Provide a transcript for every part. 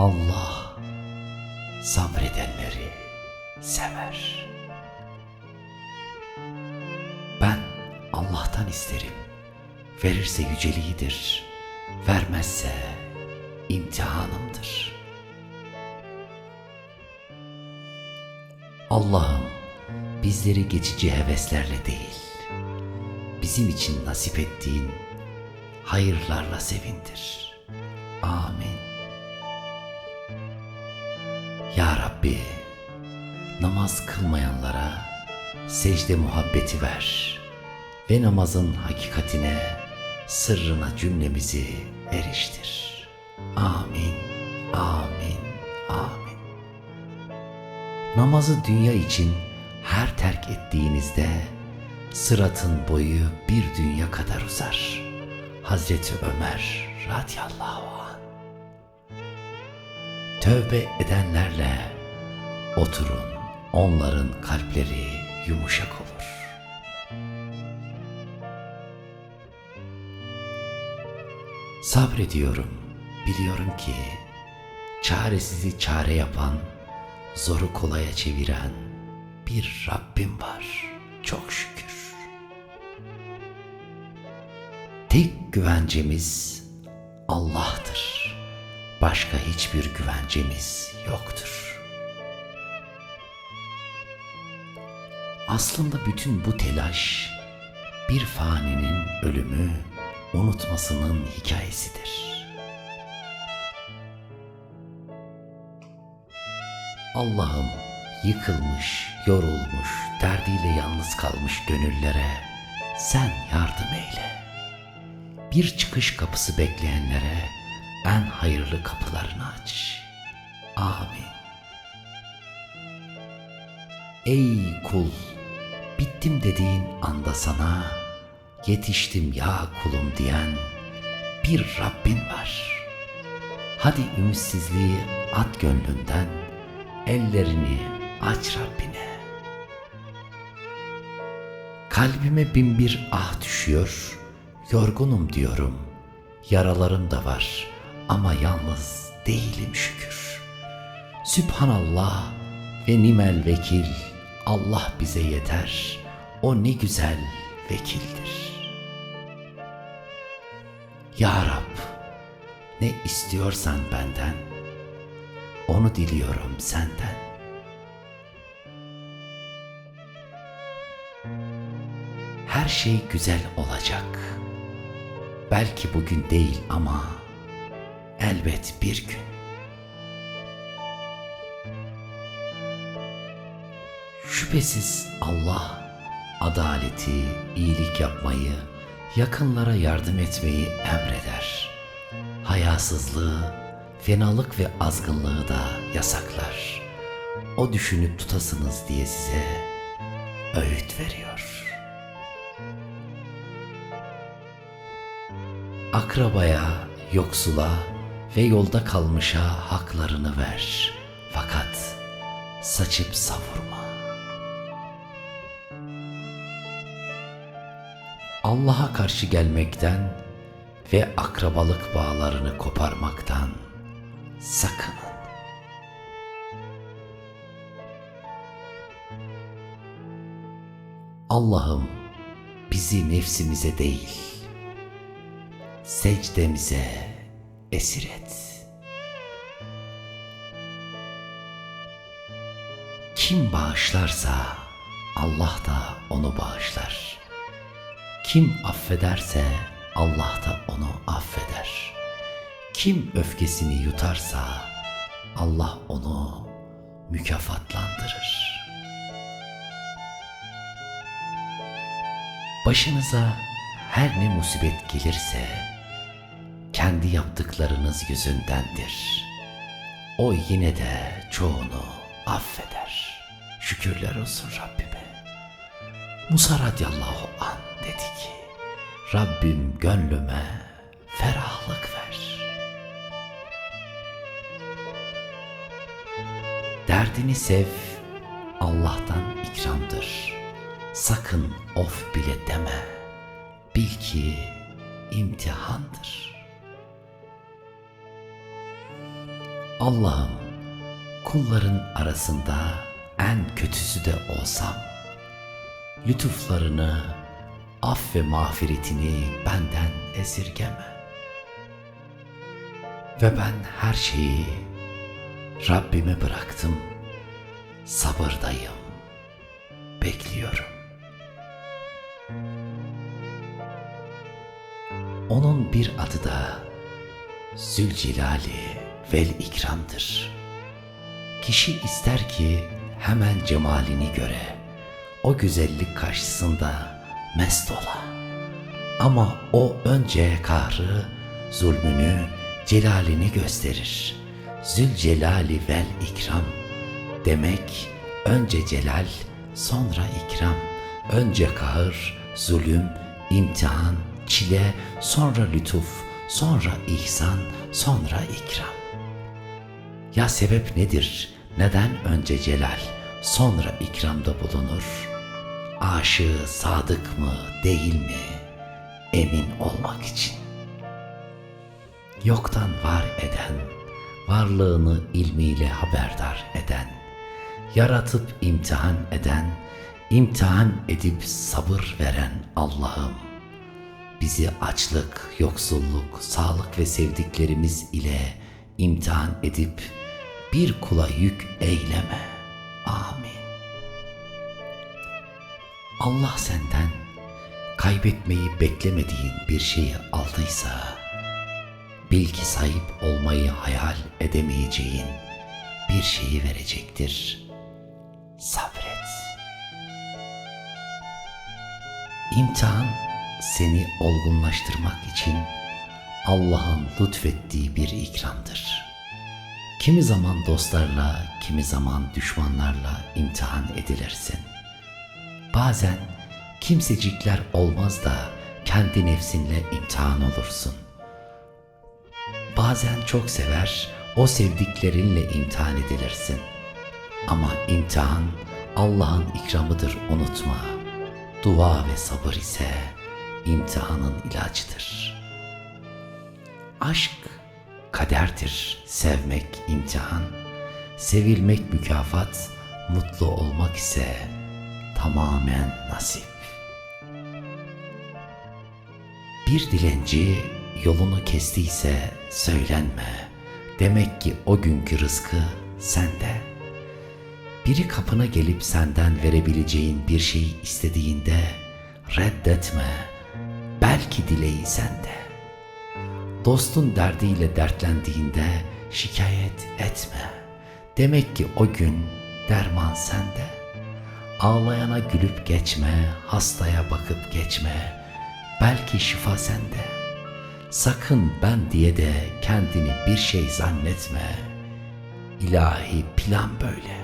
Allah sabredenleri sever. Ben Allah'tan isterim. Verirse yüceliğidir. Vermezse imtihanımdır. Allah'ım bizleri geçici heveslerle değil, bizim için nasip ettiğin hayırlarla sevindir. Amin. Ya Rabbi, namaz kılmayanlara secde muhabbeti ver ve namazın hakikatine, sırrına cümlemizi eriştir. Amin, amin, amin. Namazı dünya için her terk ettiğinizde sıratın boyu bir dünya kadar uzar. Hazreti Ömer radıyallahu anh. Tövbe edenlerle oturun, onların kalpleri yumuşak olur. Sabrediyorum, biliyorum ki çaresizi çare yapan, zoru kolaya çeviren bir Rabbim var. Çok şükür. Tek güvencemiz Allah'tır. Başka hiçbir güvencemiz yoktur. Aslında bütün bu telaş bir faninin ölümü unutmasının hikayesidir. Allah'ım yıkılmış, yorulmuş, derdiyle yalnız kalmış gönüllere sen yardım eyle. Bir çıkış kapısı bekleyenlere en hayırlı kapılarını aç. Amin. Ey kul, bittim dediğin anda sana yetiştim ya kulum diyen bir Rabbin var. Hadi ümitsizliği at gönlünden, ellerini aç Rabbine. Kalbime bin bir ah düşüyor, yorgunum diyorum. Yaralarım da var ama yalnız değilim şükür. Sübhanallah ve nimel vekil, Allah bize yeter, o ne güzel vekildir. Ya Rab, ne istiyorsan benden, onu diliyorum senden. Her şey güzel olacak. Belki bugün değil ama elbet bir gün. Şüphesiz Allah adaleti, iyilik yapmayı, yakınlara yardım etmeyi emreder. Hayasızlığı, fenalık ve azgınlığı da yasaklar. O düşünüp tutasınız diye size öğüt veriyor. Akrabaya, yoksula ve yolda kalmışa haklarını ver. Fakat saçıp savurma. Allah'a karşı gelmekten ve akrabalık bağlarını koparmaktan sakının. Allah'ım bizi nefsimize değil, secdemize esir et. Kim bağışlarsa Allah da onu bağışlar. Kim affederse Allah da onu affeder. Kim öfkesini yutarsa Allah onu mükafatlandırır. Başınıza her ne musibet gelirse kendi yaptıklarınız yüzündendir. O yine de çoğunu affeder. Şükürler olsun Rabbime. Musa radıyallahu an dedi ki Rabbim gönlüme ferahlık ver. Derdini sev, Allah'tan ikramdır. Sakın of bile deme. Bil ki imtihandır. Allah'ım kulların arasında en kötüsü de olsam, lütuflarını, af ve mağfiretini benden esirgeme. Ve ben her şeyi Rabbime bıraktım, sabırdayım, bekliyorum. Onun bir adı da Zülcelali vel ikramdır. Kişi ister ki hemen cemalini göre o güzellik karşısında mest ola. Ama o önce kahrı, zulmünü, celalini gösterir. Zülcelali vel ikram demek önce celal, sonra ikram. Önce kahır, zulüm, imtihan, çile, sonra lütuf, sonra ihsan, sonra ikram. Ya sebep nedir? Neden önce celal, sonra ikramda bulunur? Aşığı sadık mı, değil mi? Emin olmak için. Yoktan var eden, varlığını ilmiyle haberdar eden, yaratıp imtihan eden, imtihan edip sabır veren Allah'ım bizi açlık, yoksulluk, sağlık ve sevdiklerimiz ile imtihan edip bir kula yük eyleme. Amin. Allah senden kaybetmeyi beklemediğin bir şeyi aldıysa, bil ki sahip olmayı hayal edemeyeceğin bir şeyi verecektir. Sabret. İmtihan seni olgunlaştırmak için Allah'ın lütfettiği bir ikramdır. Kimi zaman dostlarla, kimi zaman düşmanlarla imtihan edilirsin. Bazen kimsecikler olmaz da kendi nefsinle imtihan olursun. Bazen çok sever, o sevdiklerinle imtihan edilirsin. Ama imtihan Allah'ın ikramıdır unutma. Dua ve sabır ise imtihanın ilacıdır. Aşk kaderdir, sevmek imtihan, sevilmek mükafat, mutlu olmak ise tamamen nasip. Bir dilenci yolunu kestiyse söylenme. Demek ki o günkü rızkı sende. Biri kapına gelip senden verebileceğin bir şey istediğinde reddetme. Belki dileği sende. Dostun derdiyle dertlendiğinde şikayet etme. Demek ki o gün derman sende. Ağlayana gülüp geçme, hastaya bakıp geçme. Belki şifa sende. Sakın ben diye de kendini bir şey zannetme. İlahi plan böyle.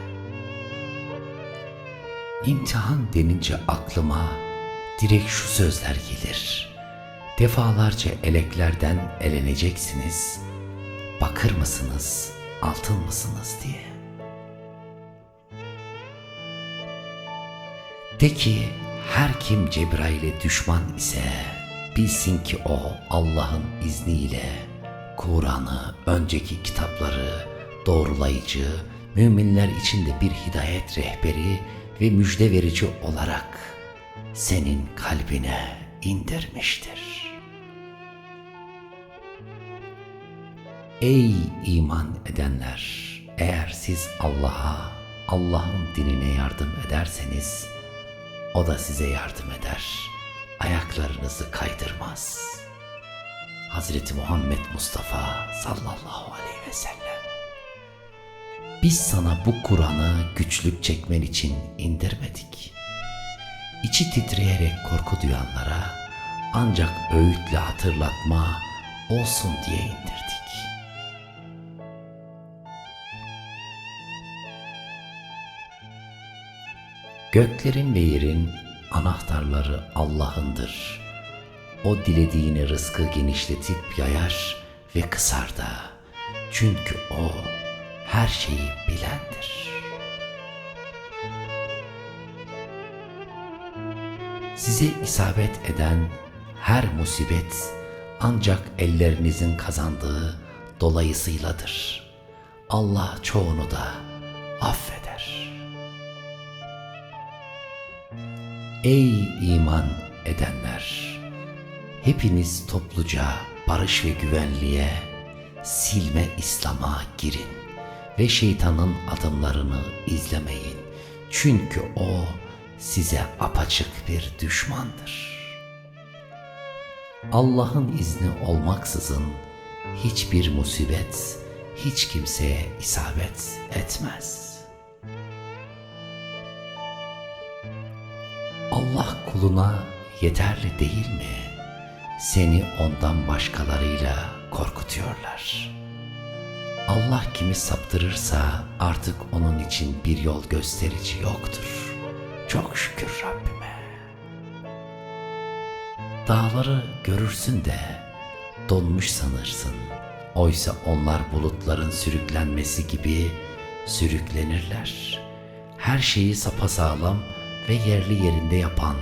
İmtihan denince aklıma direkt şu sözler gelir. Defalarca eleklerden eleneceksiniz. Bakır mısınız, altın mısınız diye. De ki her kim Cebrail'e düşman ise bilsin ki o Allah'ın izniyle Kur'an'ı, önceki kitapları doğrulayıcı, müminler için de bir hidayet rehberi ve müjde verici olarak senin kalbine indirmiştir. Ey iman edenler! Eğer siz Allah'a, Allah'ın dinine yardım ederseniz, O da size yardım eder. Ayaklarınızı kaydırmaz. Hazreti Muhammed Mustafa sallallahu aleyhi ve sellem. Biz sana bu Kur'an'ı güçlük çekmen için indirmedik. İçi titreyerek korku duyanlara ancak öğütle hatırlatma olsun diye indirdik. Göklerin ve yerin anahtarları Allah'ındır. O dilediğine rızkı genişletip yayar ve kısar da. Çünkü o her şeyi bilendir. Size isabet eden her musibet ancak ellerinizin kazandığı dolayısıyladır. Allah çoğunu da affeder. Ey iman edenler! Hepiniz topluca barış ve güvenliğe, silme İslam'a girin ve şeytanın adımlarını izlemeyin. Çünkü o size apaçık bir düşmandır. Allah'ın izni olmaksızın hiçbir musibet hiç kimseye isabet etmez. Kuluna yeterli değil mi? Seni ondan başkalarıyla korkutuyorlar. Allah kimi saptırırsa artık onun için bir yol gösterici yoktur. Çok şükür Rabbime. Dağları görürsün de donmuş sanırsın. Oysa onlar bulutların sürüklenmesi gibi sürüklenirler. Her şeyi sapasağlam ve yerli yerinde yapan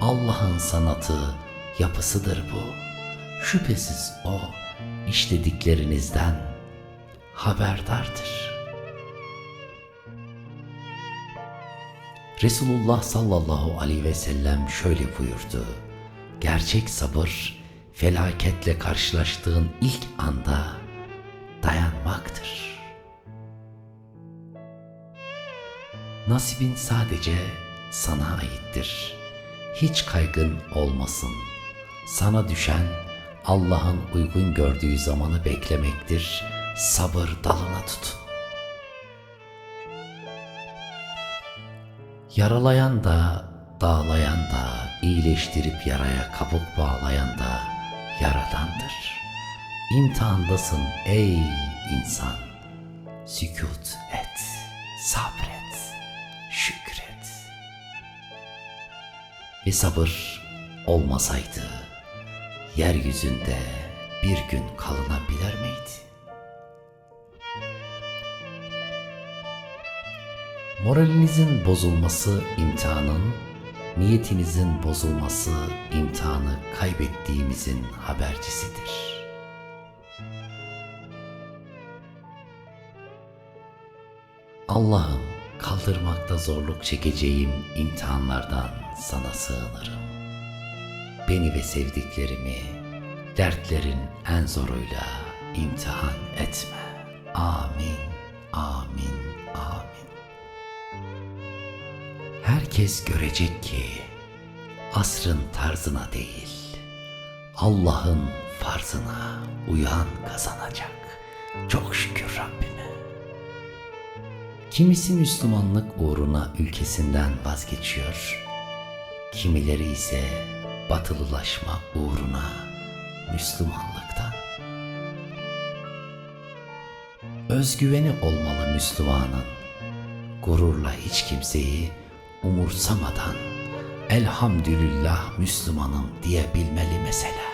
Allah'ın sanatı, yapısıdır bu. Şüphesiz o işlediklerinizden haberdardır. Resulullah sallallahu aleyhi ve sellem şöyle buyurdu. Gerçek sabır felaketle karşılaştığın ilk anda dayanmaktır. Nasibin sadece sana aittir. Hiç kaygın olmasın. Sana düşen Allah'ın uygun gördüğü zamanı beklemektir. Sabır dalına tutun. Yaralayan da, dağlayan da, iyileştirip yaraya kabuk bağlayan da Yaradandır. İmtihandasın ey insan. Sükut et, sabret, şükret. Ve sabır olmasaydı yeryüzünde bir gün kalınabilir miydi? Moralinizin bozulması imtihanın, niyetinizin bozulması imtihanı kaybettiğimizin habercisidir. Allah'ım kaldırmakta zorluk çekeceğim imtihanlardan sana sığınırım. Beni ve sevdiklerimi dertlerin en zoruyla imtihan etme. Amin, amin, amin. Herkes görecek ki asrın tarzına değil, Allah'ın farzına uyan kazanacak. Çok şükür Rabbime. Kimisi Müslümanlık uğruna ülkesinden vazgeçiyor. Kimileri ise batılılaşma uğruna Müslümanlıktan. Özgüveni olmalı Müslümanın. Gururla hiç kimseyi umursamadan elhamdülillah Müslümanım diyebilmeli mesela.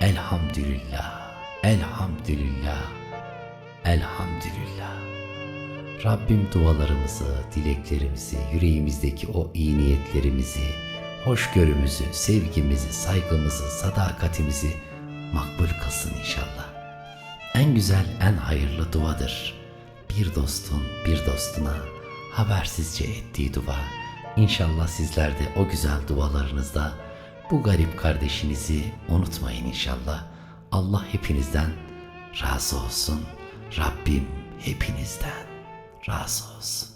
Elhamdülillah, elhamdülillah, elhamdülillah. Rabbim dualarımızı, dileklerimizi, yüreğimizdeki o iyi niyetlerimizi, hoşgörümüzü, sevgimizi, saygımızı, sadakatimizi makbul kılsın inşallah. En güzel, en hayırlı duadır. Bir dostun bir dostuna habersizce ettiği dua. İnşallah sizler de o güzel dualarınızda bu garip kardeşinizi unutmayın inşallah. Allah hepinizden razı olsun. Rabbim hepinizden razı olsun.